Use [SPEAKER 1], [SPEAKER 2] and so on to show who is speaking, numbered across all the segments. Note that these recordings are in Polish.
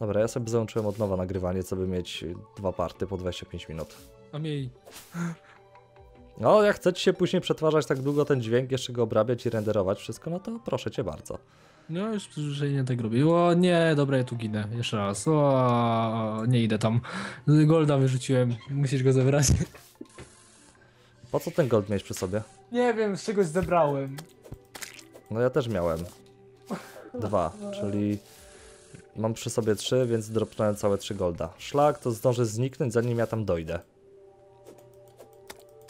[SPEAKER 1] Dobra, ja sobie załączyłem od nowa nagrywanie, co by mieć dwa party po 25 minut.
[SPEAKER 2] A miej.
[SPEAKER 1] No, jak chcecie się później przetwarzać tak długo ten dźwięk, jeszcze go obrabiać i renderować wszystko, no to proszę cię bardzo.
[SPEAKER 2] No już przyzwyczajenie tak robię. O nie, dobra, ja tu ginę. Jeszcze raz. O, nie idę tam. Golda wyrzuciłem. Musisz go zebrać.
[SPEAKER 1] Po co ten gold mieć przy sobie?
[SPEAKER 2] Nie wiem, z czegoś zebrałem.
[SPEAKER 1] No ja też miałem. Dwa, czyli mam przy sobie trzy, więc dropnąłem całe trzy golda. Szlak to zdąży zniknąć zanim ja tam dojdę.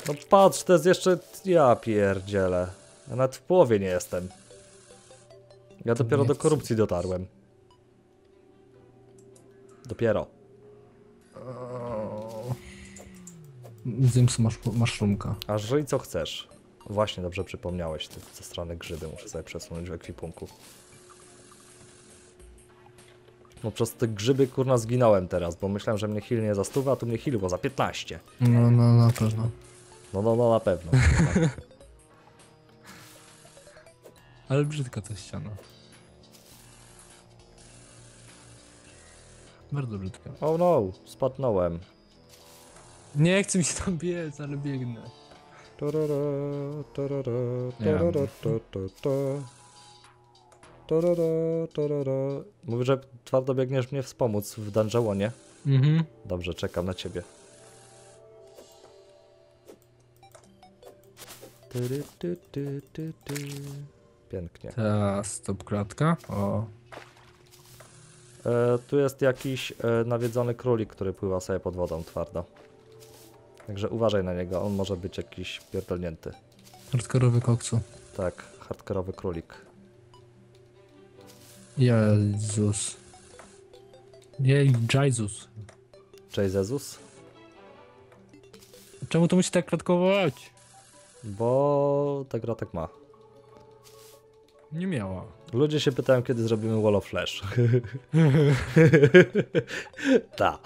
[SPEAKER 1] No patrz, to jest jeszcze... Ja pierdzielę. Ja nawet w połowie nie jestem. Ja dopiero
[SPEAKER 2] nie
[SPEAKER 1] do
[SPEAKER 2] chcę.
[SPEAKER 1] korupcji dotarłem. Dopiero.
[SPEAKER 2] Zjem sobie masz, maszrumka.
[SPEAKER 1] A żyj co chcesz. Właśnie, dobrze przypomniałeś, te, strony grzyby muszę sobie przesunąć w ekwipunku. No przez te grzyby kurna zginąłem teraz, bo myślałem, że mnie hilnie za stówę, a tu mnie hiliło za 15.
[SPEAKER 2] No, no, na pewno.
[SPEAKER 1] No, no, no na pewno.
[SPEAKER 2] Ale brzydka ta ściana. Bardzo brzydka.
[SPEAKER 1] oh no, spadnąłem.
[SPEAKER 2] Nie chcę mi się tam biec, ale biegnę.
[SPEAKER 1] Tarara, tarara,
[SPEAKER 2] Nie mam.
[SPEAKER 1] tarara, ta, ta, ta. Tarara, tarara. Mówi, że twardo biegniesz mnie wspomóc w dungeonie.
[SPEAKER 2] Mhm.
[SPEAKER 1] Dobrze, czekam na ciebie. Tyry, ty, ty, ty, ty. Pięknie.
[SPEAKER 2] Ta stop klatka. O.
[SPEAKER 1] E, tu jest jakiś e, nawiedzony królik, który pływa sobie pod wodą twardo. Także uważaj na niego, on może być jakiś pierdolnięty.
[SPEAKER 2] Hardkorowy koksu.
[SPEAKER 1] Tak, hardkorowy królik.
[SPEAKER 2] Jezus. Jej, Jezus.
[SPEAKER 1] Jezus?
[SPEAKER 2] Czemu to musi tak klatkować?
[SPEAKER 1] Bo ta gra tak ma.
[SPEAKER 2] Nie miała.
[SPEAKER 1] Ludzie się pytają, kiedy zrobimy Wall of Flash. Ta.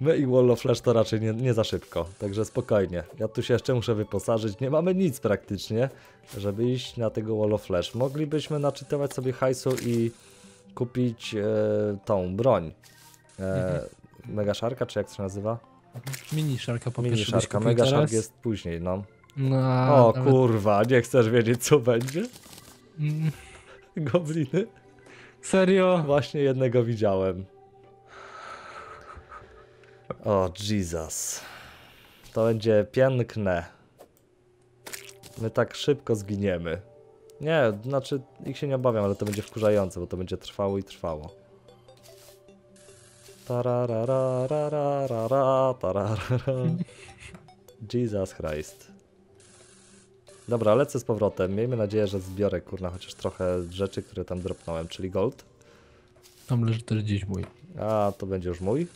[SPEAKER 1] My i Wall of Flash to raczej nie, nie za szybko, także spokojnie. Ja tu się jeszcze muszę wyposażyć. Nie mamy nic praktycznie, żeby iść na tego Wall of Flash. Moglibyśmy naczytywać sobie hajsu i kupić e, tą broń. E, Mega Sharka, czy jak to się nazywa?
[SPEAKER 2] Mini szarka po
[SPEAKER 1] Mini Sharka. Mega
[SPEAKER 2] teraz.
[SPEAKER 1] Shark jest później, no.
[SPEAKER 2] No,
[SPEAKER 1] O
[SPEAKER 2] nawet-
[SPEAKER 1] kurwa, nie chcesz wiedzieć co będzie?
[SPEAKER 2] Mm,
[SPEAKER 1] Gobliny?
[SPEAKER 2] Serio?
[SPEAKER 1] Właśnie jednego widziałem. O, Jesus. To będzie piękne. My tak szybko zginiemy. Nie, znaczy ich się nie obawiam, ale to będzie wkurzające, bo to będzie trwało i trwało. Tarararararara, tararara. Jesus Christ. Dobra, lecę z powrotem. Miejmy nadzieję, że zbiorę kurna chociaż trochę rzeczy, które tam dropnąłem, czyli gold.
[SPEAKER 2] Tam leży też gdzieś mój.
[SPEAKER 1] A, to będzie już mój.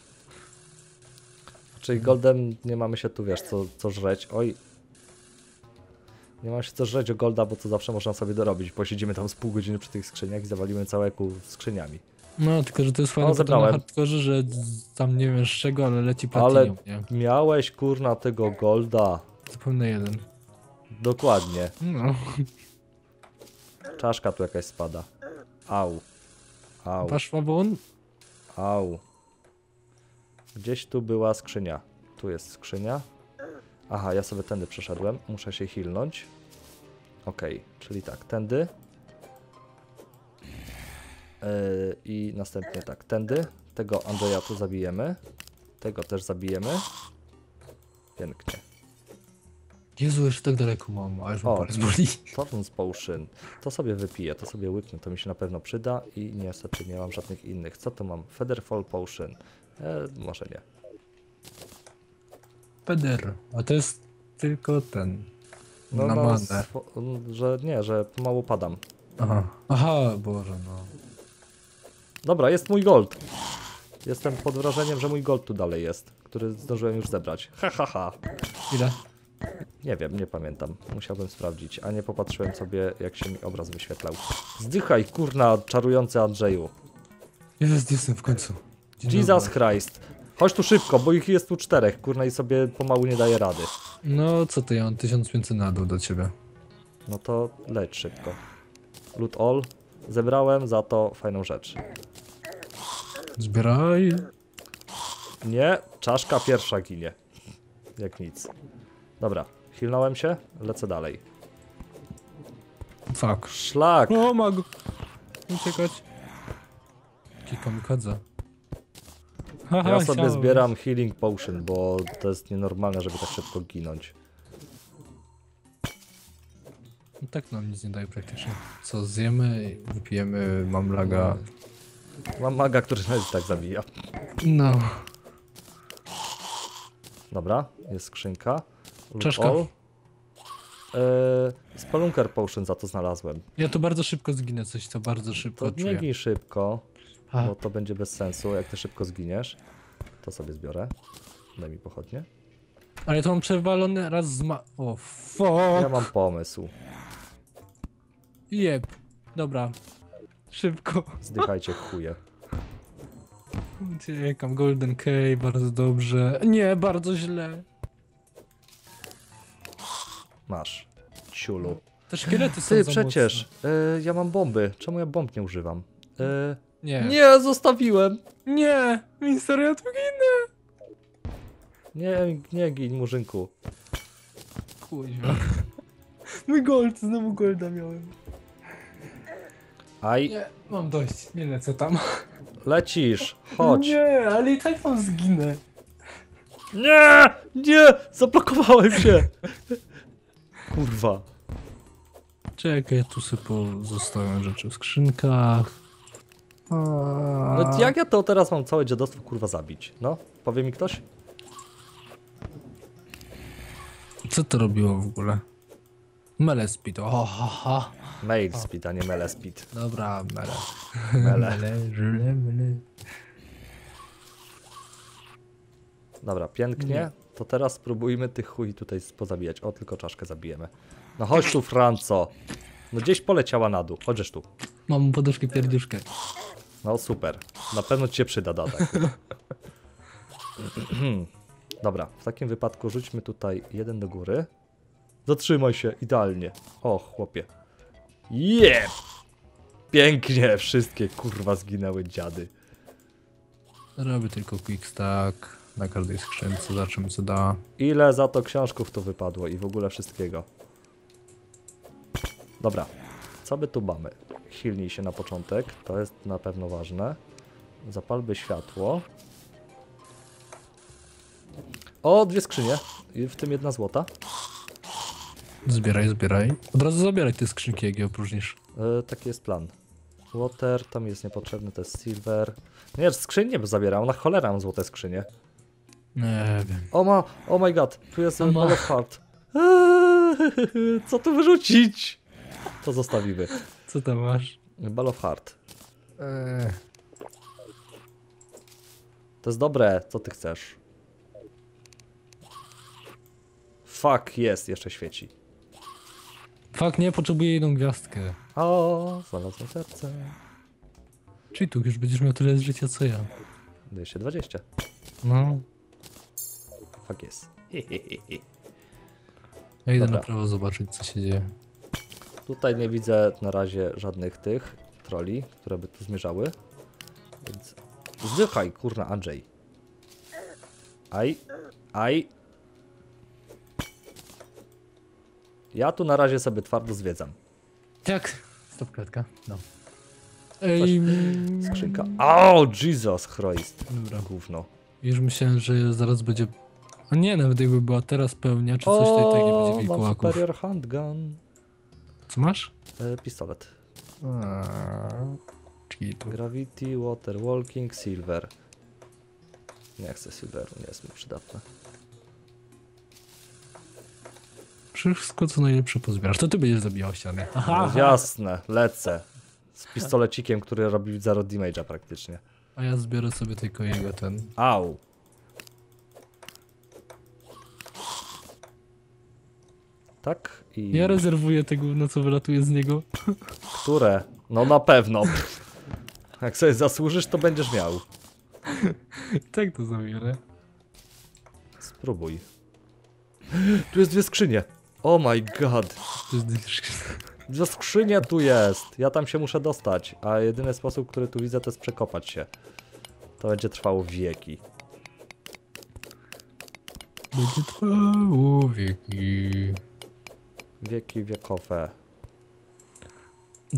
[SPEAKER 1] Czyli goldem nie mamy się tu, wiesz, co, co żreć. Oj. Nie mamy się co żreć o golda, bo to zawsze można sobie dorobić. Posiedzimy tam z pół godziny przy tych skrzyniach i zawalimy całe kół skrzyniami.
[SPEAKER 2] No, tylko że to jest fajne
[SPEAKER 1] O,
[SPEAKER 2] potem na hardkorze, że z- tam nie wiesz czego, ale leci
[SPEAKER 1] Ale
[SPEAKER 2] platinium, nie?
[SPEAKER 1] miałeś kurna tego golda.
[SPEAKER 2] Zupełnie jeden.
[SPEAKER 1] Dokładnie.
[SPEAKER 2] No.
[SPEAKER 1] Czaszka tu jakaś spada. Au. Au.
[SPEAKER 2] Pasz babon?
[SPEAKER 1] Au. Gdzieś tu była skrzynia. Tu jest skrzynia. Aha, ja sobie tędy przeszedłem. Muszę się hilnąć. Okej, czyli tak, tędy. Yy, I następnie tak, tędy. Tego Andrzeja tu zabijemy. Tego też zabijemy. Pięknie.
[SPEAKER 2] Jezu, jeszcze tak daleko mam, a już
[SPEAKER 1] O.
[SPEAKER 2] palec boli.
[SPEAKER 1] Thorn's Potion. To sobie wypiję, to sobie łyknę, to mi się na pewno przyda i niestety nie mam żadnych innych. Co to mam? Featherfall Potion. E, może nie.
[SPEAKER 2] Peder. A to jest tylko ten.
[SPEAKER 1] No,
[SPEAKER 2] na
[SPEAKER 1] no,
[SPEAKER 2] manę.
[SPEAKER 1] że nie, że pomału padam.
[SPEAKER 2] Aha. Aha, Boże, no.
[SPEAKER 1] Dobra, jest mój gold. Jestem pod wrażeniem, że mój gold tu dalej jest, który zdążyłem już zebrać. Ha, ha, ha.
[SPEAKER 2] Ile?
[SPEAKER 1] Nie wiem, nie pamiętam. Musiałbym sprawdzić, a nie popatrzyłem sobie, jak się mi obraz wyświetlał. Zdychaj, kurna, czarujący Andrzeju.
[SPEAKER 2] Jest, jestem w końcu.
[SPEAKER 1] Jesus. Christ. Chodź tu szybko, bo ich jest tu czterech, kurna, i sobie pomału nie daje rady.
[SPEAKER 2] No, co ty, ja mam 1500 na dół do ciebie.
[SPEAKER 1] No to leć szybko. Loot all. Zebrałem za to fajną rzecz.
[SPEAKER 2] Zbieraj.
[SPEAKER 1] Nie, czaszka pierwsza ginie. Jak nic. Dobra, hilnąłem się, lecę dalej.
[SPEAKER 2] Fuck.
[SPEAKER 1] Szlak!
[SPEAKER 2] O, mag. Uciekać. Jaki kamikadze. Haha,
[SPEAKER 1] Ja sobie zbieram healing potion, bo to jest nienormalne, żeby tak szybko ginąć.
[SPEAKER 2] No tak nam nic nie daje praktycznie. Co, zjemy, wypijemy, mam laga.
[SPEAKER 1] Mam maga, który nawet i tak zabija.
[SPEAKER 2] No.
[SPEAKER 1] Dobra, jest skrzynka.
[SPEAKER 2] Czaszka.
[SPEAKER 1] all. Eee, spelunker potion za to znalazłem.
[SPEAKER 2] Ja to bardzo szybko zginę, coś co bardzo szybko
[SPEAKER 1] To nie
[SPEAKER 2] czuję.
[SPEAKER 1] gin szybko, bo to będzie bez sensu. Jak ty szybko zginiesz, to sobie zbiorę. Daj mi pochodnie.
[SPEAKER 2] ale to mam przewalony raz z ma... O,
[SPEAKER 1] Ja
[SPEAKER 2] fuck.
[SPEAKER 1] mam pomysł.
[SPEAKER 2] Jeb. Dobra. Szybko.
[SPEAKER 1] Zdychajcie chuje.
[SPEAKER 2] Uciekam, Golden Key, bardzo dobrze. Nie, bardzo źle.
[SPEAKER 1] Masz. Ciulu.
[SPEAKER 2] Te szkielety są
[SPEAKER 1] Ty, przecież, e, ja mam bomby. Czemu ja bomb nie używam?
[SPEAKER 2] Mocne. Nie.
[SPEAKER 1] nie, zostawiłem!
[SPEAKER 2] Nie! Mister, ja tu ginę!
[SPEAKER 1] Nie, nie gin, murzynku.
[SPEAKER 2] Kuźwa. Mój gold, znowu golda miałem.
[SPEAKER 1] Aj,
[SPEAKER 2] Nie, mam dość, nie lecę tam.
[SPEAKER 1] lecisz, chodź.
[SPEAKER 2] Nie, ale i tak tam zginę.
[SPEAKER 1] Nie, nie, zablokowałem się. Kurwa.
[SPEAKER 2] Czekaj, ja tu sobie zostawiam rzeczy w skrzynkach.
[SPEAKER 1] No jak ja to teraz mam całe dziadostwo kurwa zabić? No, powie mi ktoś?
[SPEAKER 2] Co to robiło w ogóle? Mele speed, o, ha, ha.
[SPEAKER 1] Mail speed, a nie mele speed.
[SPEAKER 2] Dobra, mele.
[SPEAKER 1] Mele.
[SPEAKER 2] Mele, mele.
[SPEAKER 1] Dobra, pięknie.
[SPEAKER 2] Nie.
[SPEAKER 1] To teraz spróbujmy tych chuj tutaj pozabijać. O, tylko czaszkę zabijemy. No chodź tu, Franco. No gdzieś poleciała na dół. Chodźesz tu.
[SPEAKER 2] Mam poduszkę pierdziuszkę.
[SPEAKER 1] No super. Na pewno ci się przyda datek. Dobra, w takim wypadku rzućmy tutaj jeden do góry. Zatrzymaj się, idealnie. O, chłopie. Je! Pięknie, wszystkie kurwa zginęły dziady.
[SPEAKER 2] Robię tylko quick stack na każdej skrzynce, zobaczymy co da.
[SPEAKER 1] Ile za to książków tu wypadło i w ogóle wszystkiego. Dobra, co by tu mamy? Hilnij się na początek, to jest na pewno ważne. Zapalby światło. O, dwie skrzynie, i w tym jedna złota.
[SPEAKER 2] Zbieraj, zbieraj. Od razu zabieraj te skrzynki, jak je opróżnisz.
[SPEAKER 1] E, taki jest plan. Water, tam jest niepotrzebny, to jest silver. Nie, skrzyń nie zabieram, na cholera mam złote skrzynie.
[SPEAKER 2] Nie wiem.
[SPEAKER 1] O ma, oh my god, tu jest
[SPEAKER 2] O ma.
[SPEAKER 1] Ball of Heart. Eee, Co tu wyrzucić? To zostawimy.
[SPEAKER 2] Co tam masz?
[SPEAKER 1] Ball of Heart.
[SPEAKER 2] Eee.
[SPEAKER 1] To jest dobre, co ty chcesz? Fuck, jest, jeszcze świeci.
[SPEAKER 2] Fuck, nie, potrzebuję jedną gwiazdkę.
[SPEAKER 1] O, znalazłem serce.
[SPEAKER 2] Czyli tu już będziesz miał tyle życia co ja.
[SPEAKER 1] 220.
[SPEAKER 2] No.
[SPEAKER 1] Fuck jest.
[SPEAKER 2] Ja idę
[SPEAKER 1] Dobra.
[SPEAKER 2] na prawo zobaczyć co się dzieje.
[SPEAKER 1] Tutaj nie widzę na razie żadnych tych troli, które by tu zmierzały. Więc zdychaj, kurna, Andrzej. Aj, aj. Ja tu na razie sobie twardo zwiedzam.
[SPEAKER 2] Jak? Stop klatka. No. Ej,
[SPEAKER 1] Skrzynka. O, Jesus Christ.
[SPEAKER 2] Dobra.
[SPEAKER 1] Gówno.
[SPEAKER 2] Już myślałem, że zaraz będzie... A nie, nawet jakby była teraz pełnia, czy coś, to i tak nie będzie wilkołaków.
[SPEAKER 1] superior handgun.
[SPEAKER 2] Co masz?
[SPEAKER 1] E, pistolet.
[SPEAKER 2] To...
[SPEAKER 1] Gravity, water, walking, silver. Nie chcę silveru, nie jest mi przydatne.
[SPEAKER 2] Wszystko co najlepsze pozbierasz, to ty będziesz zabijał ścianę. Aha,
[SPEAKER 1] No, jasne, lecę. Z pistolecikiem, który robi zero damage'a praktycznie.
[SPEAKER 2] A ja zbiorę sobie tylko jego ten...
[SPEAKER 1] Au. Tak i...
[SPEAKER 2] Ja rezerwuję tego, na co wylatuje z niego.
[SPEAKER 1] Które? No na pewno. Jak sobie zasłużysz, to będziesz miał.
[SPEAKER 2] tak to zabiorę.
[SPEAKER 1] Spróbuj. Tu jest dwie skrzynie. Oh my god.
[SPEAKER 2] To jest...
[SPEAKER 1] Dwie skrzynie tu jest. Ja tam się muszę dostać. A jedyny sposób, który tu widzę, to jest przekopać się. To będzie trwało wieki.
[SPEAKER 2] Będzie trwało wieki.
[SPEAKER 1] Wieki wiekowe.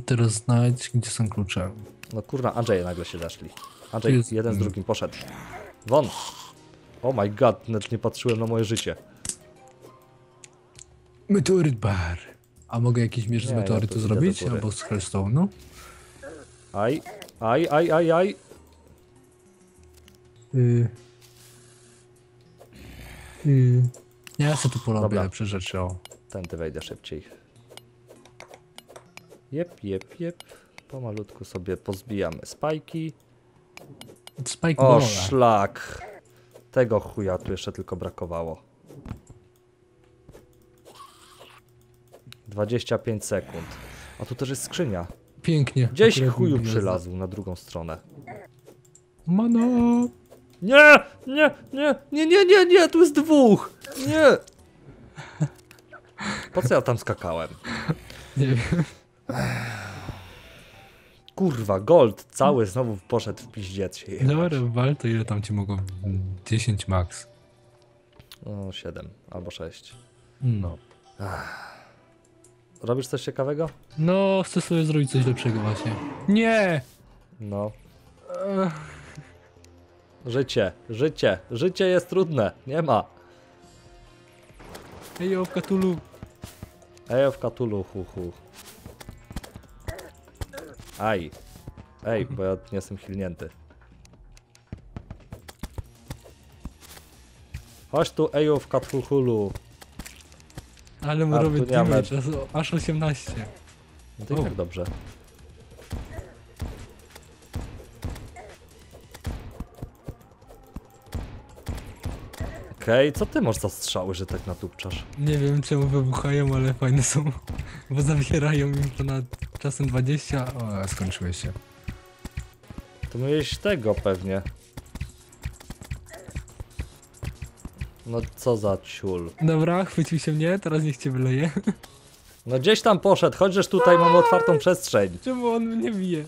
[SPEAKER 2] Teraz znajdź, gdzie są klucze.
[SPEAKER 1] No kurwa, Andrzeje nagle się zeszli. Andrzej
[SPEAKER 2] Jest-
[SPEAKER 1] jeden z drugim poszedł. Won! Oh my god, nawet nie patrzyłem na moje życie.
[SPEAKER 2] Meteoryt bar. A mogę jakiś miecz z
[SPEAKER 1] ja
[SPEAKER 2] meteorytu
[SPEAKER 1] tu idę
[SPEAKER 2] zrobić? Albo z Hellstone'u?
[SPEAKER 1] Aj, aj, aj, aj, aj.
[SPEAKER 2] Yy. Yy. Ja sobie tu porobię
[SPEAKER 1] Dobra.
[SPEAKER 2] lepsze rzeczy, o.
[SPEAKER 1] Tędy wejdę szybciej. Jep, jep, jep. Pomalutku sobie pozbijamy spajki.
[SPEAKER 2] Spike
[SPEAKER 1] O, szlak. Tego chuja tu jeszcze tylko brakowało. 25 sekund. A tu też jest skrzynia.
[SPEAKER 2] Pięknie.
[SPEAKER 1] Gdzieś
[SPEAKER 2] Akurat
[SPEAKER 1] chuju przylazł na drugą stronę.
[SPEAKER 2] Mano!
[SPEAKER 1] Nie, nie, nie, nie, nie, nie, nie, tu jest dwóch. Nie. Po co ja tam skakałem?
[SPEAKER 2] Nie wiem.
[SPEAKER 1] Kurwa, gold cały znowu poszedł w piździec się jebać.
[SPEAKER 2] Dobra, wal to ile tam ci mogą? 10 max.
[SPEAKER 1] No, 7 albo 6.
[SPEAKER 2] No.
[SPEAKER 1] Robisz coś ciekawego?
[SPEAKER 2] No, chcę sobie zrobić coś lepszego właśnie. Nie!
[SPEAKER 1] No.
[SPEAKER 2] Ech,
[SPEAKER 1] Życie, życie, życie jest trudne. Nie ma.
[SPEAKER 2] Ej, o Cthulhu.
[SPEAKER 1] Ej, w katulu, hu, hu. Aj. Ej, bo ja nie jestem hilnięty. Chodź tu, eju w katulu.
[SPEAKER 2] Ale mu robię damage, aż- aż 18.
[SPEAKER 1] No to i tak dobrze. Okej, co ty masz za strzały, że tak natupczasz?
[SPEAKER 2] Nie wiem czemu wybuchają, ale fajne są. Bo zawierają im ponad czasem 20. O, skończyłeś się.
[SPEAKER 1] To miałeś tego pewnie. No co za ciul.
[SPEAKER 2] Dobra, chwycił się mnie, teraz niech cię wyleje.
[SPEAKER 1] No gdzieś tam poszedł, chociaż tutaj mamy otwartą przestrzeń.
[SPEAKER 2] Czemu on mnie bije?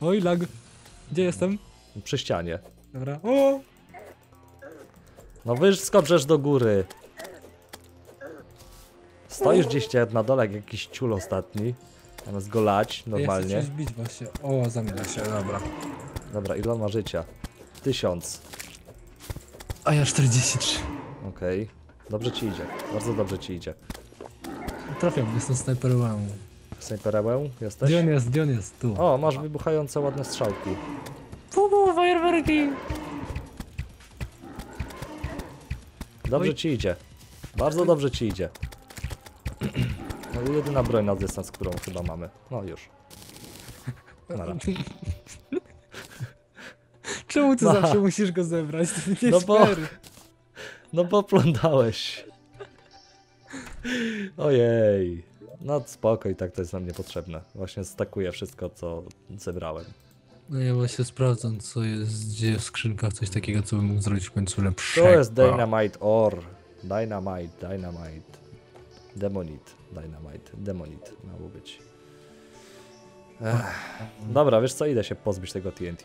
[SPEAKER 2] Oj, lag. Gdzie jestem?
[SPEAKER 1] Przy ścianie.
[SPEAKER 2] Dobra. O!
[SPEAKER 1] No wyskoczesz do góry. Stoisz gdzieś na dole jak jakiś ciul ostatni. Zamiast go lać
[SPEAKER 2] Ja
[SPEAKER 1] normalnie.
[SPEAKER 2] chcę cię zbić właśnie. O, zamienia się, dobra.
[SPEAKER 1] Dobra, ile on ma życia? Tysiąc.
[SPEAKER 2] A ja 43.
[SPEAKER 1] Okej. Dobrze ci idzie. Bardzo dobrze ci idzie.
[SPEAKER 2] Trafiam, jestem snajperem.
[SPEAKER 1] Snajperełę jesteś?
[SPEAKER 2] Gdzie on jest? Gdzie on jest? Tu.
[SPEAKER 1] O, masz wybuchające ładne strzałki.
[SPEAKER 2] Pubu, fajerwerki!
[SPEAKER 1] Dobrze
[SPEAKER 2] Oj.
[SPEAKER 1] ci idzie. Bardzo dobrze ci idzie. No i jedyna broń na dystans, którą chyba mamy. No już. Nara.
[SPEAKER 2] Czemu ty
[SPEAKER 1] No.
[SPEAKER 2] zawsze musisz go zebrać? To nie
[SPEAKER 1] No bo-
[SPEAKER 2] fair.
[SPEAKER 1] No bo plądałeś. Ojej. No spoko i tak to jest nam niepotrzebne. Właśnie stakuję wszystko, co zebrałem.
[SPEAKER 2] No ja właśnie sprawdzam, co jest, gdzie w skrzynkach coś takiego, co bym mógł zrobić w końcu lepszego.
[SPEAKER 1] To jest Dynamite Or. Dynamite, Dynamite. Demonite, Dynamite, Demonite miało być. Ech. Dobra, wiesz co, idę się pozbyć tego TNT.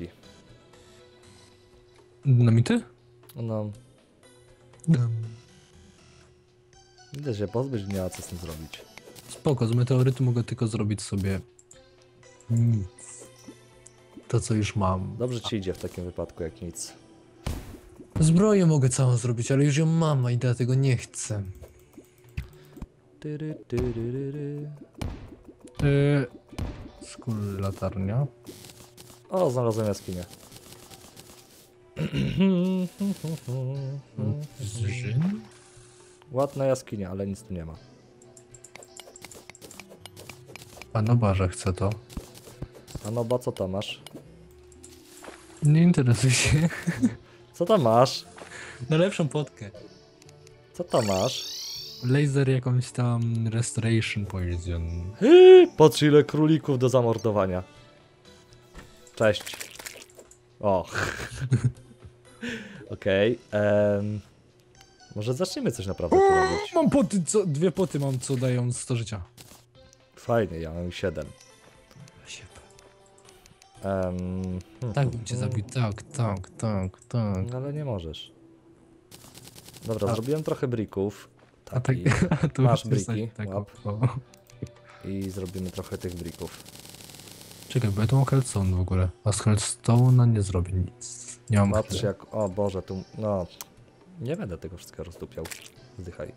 [SPEAKER 2] Dynamity?
[SPEAKER 1] No, idę się pozbyć, nie ma co z tym zrobić.
[SPEAKER 2] Spoko, z meteorytu mogę tylko zrobić sobie nic. To, co już mam.
[SPEAKER 1] Dobrze ci idzie w takim wypadku jak nic.
[SPEAKER 2] Zbroję mogę całą zrobić, ale już ją mam i dlatego nie chcę.
[SPEAKER 1] Tyry, tyry, ryry.
[SPEAKER 2] Yy, skór latarnia.
[SPEAKER 1] O, znalazłem jaskinię. Ładna jaskinia, ale nic tu nie ma.
[SPEAKER 2] A no barze chcę to.
[SPEAKER 1] A no ba, co tam masz?
[SPEAKER 2] Nie interesuj się.
[SPEAKER 1] Co tam masz?
[SPEAKER 2] Na lepszą potkę.
[SPEAKER 1] Co tam masz?
[SPEAKER 2] Laser jakąś tam restoration poison.
[SPEAKER 1] Patrz ile królików do zamordowania. Cześć. O. Okej. em, może zaczniemy coś naprawdę tu robić.
[SPEAKER 2] Mam poty, co, dwie poty mam, co dają 100 życia.
[SPEAKER 1] Fajnie, ja mam 7. Um,
[SPEAKER 2] Tak bym cię zabił, tak, tak, tak, tak.
[SPEAKER 1] No ale nie możesz. Dobra,
[SPEAKER 2] A-
[SPEAKER 1] zrobiłem trochę brików.
[SPEAKER 2] A tak,
[SPEAKER 1] I,
[SPEAKER 2] a tu
[SPEAKER 1] Masz
[SPEAKER 2] chcesz
[SPEAKER 1] briki,
[SPEAKER 2] tak, tak,
[SPEAKER 1] łap.
[SPEAKER 2] o.
[SPEAKER 1] I zrobimy trochę tych brików.
[SPEAKER 2] Czekaj, bo ja tu mam Hearthstone w ogóle, a z Hearthstone'a nie zrobię nic. Nie mam
[SPEAKER 1] Patrz jak... O Boże, tu... No... Nie będę tego wszystkiego rozdupiał. Zdychaj.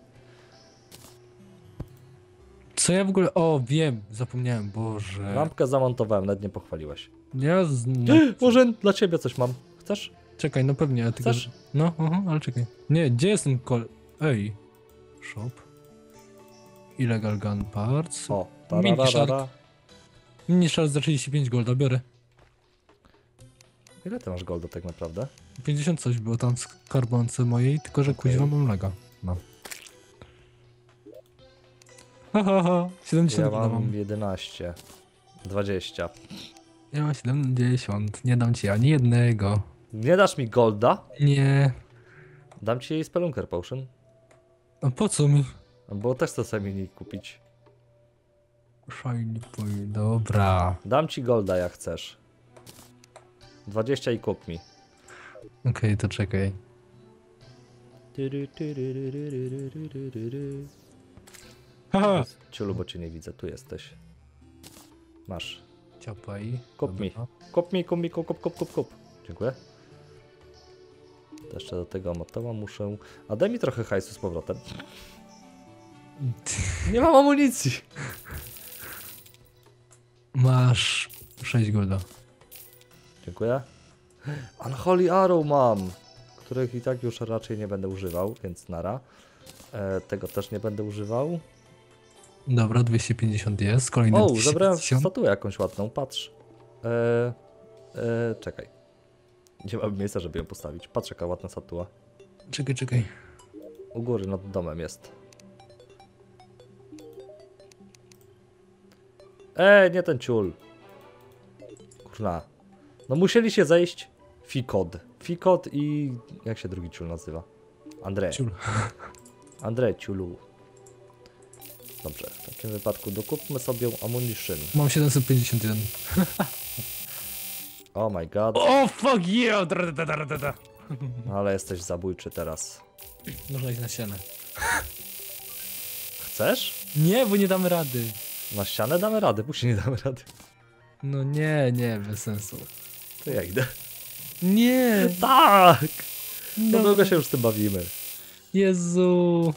[SPEAKER 2] Co ja w ogóle... O, wiem, zapomniałem, Boże.
[SPEAKER 1] Lampkę zamontowałem, nawet nie pochwaliłeś.
[SPEAKER 2] Ja z... no,
[SPEAKER 1] Może dla ciebie coś mam. Chcesz?
[SPEAKER 2] Czekaj, no pewnie, ale tylko...
[SPEAKER 1] Chcesz?
[SPEAKER 2] No, aha, ale czekaj. Nie, gdzie jest ten kol... Ej. Shop. Illegal gun parts.
[SPEAKER 1] O,
[SPEAKER 2] Mini
[SPEAKER 1] tararara.
[SPEAKER 2] Mini szal za 35 golda, biorę.
[SPEAKER 1] Ile ty masz golda tak naprawdę?
[SPEAKER 2] 50 coś było tam w skarbonce mojej, tylko że
[SPEAKER 1] Okej.
[SPEAKER 2] kuźwa mam lega. No. Ha, ha, ha. 70
[SPEAKER 1] Ja
[SPEAKER 2] mam.
[SPEAKER 1] mam 11. 20.
[SPEAKER 2] Ja mam 70. Nie dam ci ani jednego.
[SPEAKER 1] Nie dasz mi golda?
[SPEAKER 2] Nie.
[SPEAKER 1] Dam ci Spelunker Potion.
[SPEAKER 2] A po co mi?
[SPEAKER 1] Bo też chcę sobie mini kupić.
[SPEAKER 2] Shiny boy, dobra.
[SPEAKER 1] Dam ci golda jak chcesz. 20 i kup mi.
[SPEAKER 2] Okej, to czekaj.
[SPEAKER 1] Ciulu, bo cię nie widzę, tu jesteś. Masz.
[SPEAKER 2] Ciapaj.
[SPEAKER 1] Kup mi. Kup mi, kup mi, kup, kup, kup, kup, kup. Dziękuję. To Jeszcze do tego motowa muszę... A daj mi trochę hajsu z powrotem. Nie mam amunicji.
[SPEAKER 2] Masz 6 golda.
[SPEAKER 1] Dziękuję. Unholy Arrow mam, których i tak już raczej nie będę używał, więc nara. E, tego też nie będę używał.
[SPEAKER 2] Dobra, 250 jest. Kolejny
[SPEAKER 1] O, zabrałem
[SPEAKER 2] 250.
[SPEAKER 1] statuę jakąś ładną, patrz. E, e, czekaj. Nie mam miejsca, żeby ją postawić. Patrz jaka ładna statua.
[SPEAKER 2] Czekaj, czekaj.
[SPEAKER 1] U góry nad domem jest. E, nie ten ciul. Kurna. No musieli się zejść. Fikod. Fikod i... Jak się drugi ciul nazywa? Andrzej.
[SPEAKER 2] Ciul.
[SPEAKER 1] Andrzej Ciulu. Dobrze, w takim wypadku dokupmy sobie ammunition.
[SPEAKER 2] Mam 751.
[SPEAKER 1] Oh my god.
[SPEAKER 2] O, fuck da.
[SPEAKER 1] No ale jesteś zabójczy teraz.
[SPEAKER 2] Można iść na ścianę.
[SPEAKER 1] Chcesz?
[SPEAKER 2] Nie, bo nie damy rady.
[SPEAKER 1] Na ścianę damy rady, później nie damy rady.
[SPEAKER 2] No nie, nie, bez sensu.
[SPEAKER 1] To ja idę.
[SPEAKER 2] Nie!
[SPEAKER 1] Tak!
[SPEAKER 2] No,
[SPEAKER 1] No długo się już z tym bawimy.
[SPEAKER 2] Jezu!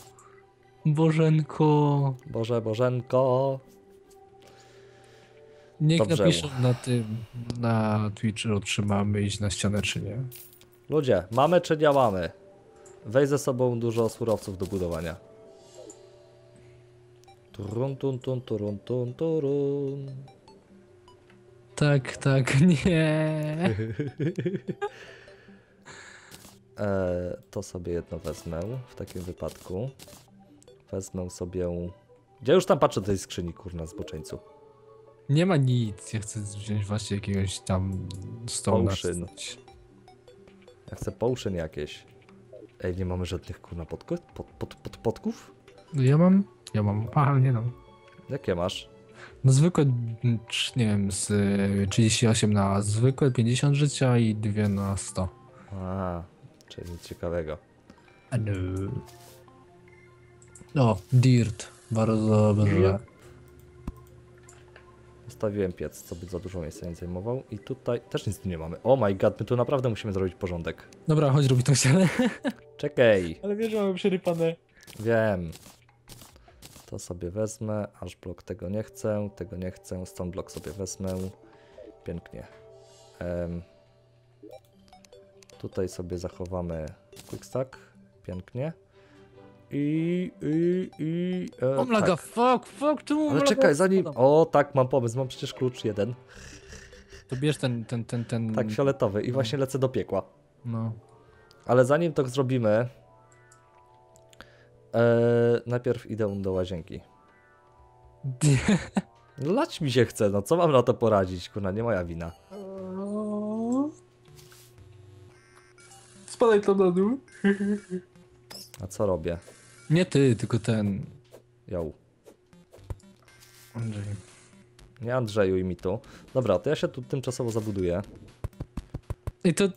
[SPEAKER 2] Bożenko!
[SPEAKER 1] Boże, Bożenko.
[SPEAKER 2] Niech
[SPEAKER 1] Dobrze.
[SPEAKER 2] napiszą na tym, na Twitchu, czy mamy iść na ścianę, czy nie.
[SPEAKER 1] Ludzie, mamy czy nie mamy? Weź ze sobą dużo surowców do budowania. Turun, tun, tun, turun, tun, turun.
[SPEAKER 2] Tak, tak, nie.
[SPEAKER 1] E, to sobie jedno wezmę w takim wypadku. Wezmę sobie... Gdzie już tam patrzę do tej skrzyni, kurna, zboczeńcu.
[SPEAKER 2] Nie ma nic. Ja chcę wziąć właśnie jakiegoś tam stołu.
[SPEAKER 1] Potion. Ja chcę potion jakieś. Ej, nie mamy żadnych kurna podków? Pod, pod, pod, podków?
[SPEAKER 2] No ja mam, ja mam, aha, nie no.
[SPEAKER 1] Jakie masz?
[SPEAKER 2] No zwykłe, mm, nie wiem, z y, 38 na zwykłe, 50 życia i 2 na 100.
[SPEAKER 1] A, czyli nic ciekawego.
[SPEAKER 2] A no. O, dirt. Bardzo dobrze.
[SPEAKER 1] Zostawiłem piec, co by za dużo miejsca nie zajmował. I tutaj też nic tu nie mamy. Oh my god, my tu naprawdę musimy zrobić porządek.
[SPEAKER 2] Dobra, chodź robić tą ścianę.
[SPEAKER 1] Czekaj,
[SPEAKER 2] Ale wiesz, że mamy przerypane.
[SPEAKER 1] wiem. To sobie wezmę, aż blok tego nie chcę, tego nie chcę, stone block sobie wezmę. Pięknie. Em, tutaj sobie zachowamy quick stack, pięknie. I, i, i... E,
[SPEAKER 2] O mlaga,
[SPEAKER 1] tak.
[SPEAKER 2] fuck, fuck, czemu
[SPEAKER 1] Ale czekaj, zanim... O, tak, mam pomysł, mam przecież klucz jeden.
[SPEAKER 2] To bierz ten, ten, ten, ten...
[SPEAKER 1] Tak, fioletowy i właśnie lecę do piekła.
[SPEAKER 2] No.
[SPEAKER 1] Ale zanim to zrobimy, e, najpierw idę do łazienki. No lać mi się chce, no co mam na to poradzić, kurna, nie moja wina.
[SPEAKER 2] Spadaj tam na dół.
[SPEAKER 1] A co robię?
[SPEAKER 2] Nie ty, tylko ten...
[SPEAKER 1] Ją.
[SPEAKER 2] Andrzej.
[SPEAKER 1] Nie Andrzeju i mi tu. Dobra, to ja się tu tymczasowo zabuduję.
[SPEAKER 2] I to...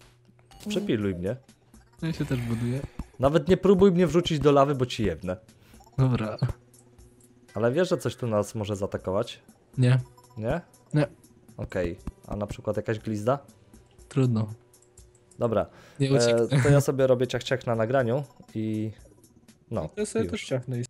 [SPEAKER 1] Przepiluj mnie.
[SPEAKER 2] Ja się też buduję.
[SPEAKER 1] Nawet nie próbuj mnie wrzucić do lawy, bo ci jebnę.
[SPEAKER 2] Dobra.
[SPEAKER 1] Ale wiesz, że coś tu nas może zaatakować?
[SPEAKER 2] Nie,
[SPEAKER 1] Nie?
[SPEAKER 2] Nie.
[SPEAKER 1] Okej. A na przykład jakaś glizda?
[SPEAKER 2] trudno.
[SPEAKER 1] Dobra.
[SPEAKER 2] Nie
[SPEAKER 1] E, to ja sobie robię ciach-ciach na nagraniu i... No,
[SPEAKER 2] Ja sobie
[SPEAKER 1] już.
[SPEAKER 2] też ciachnę i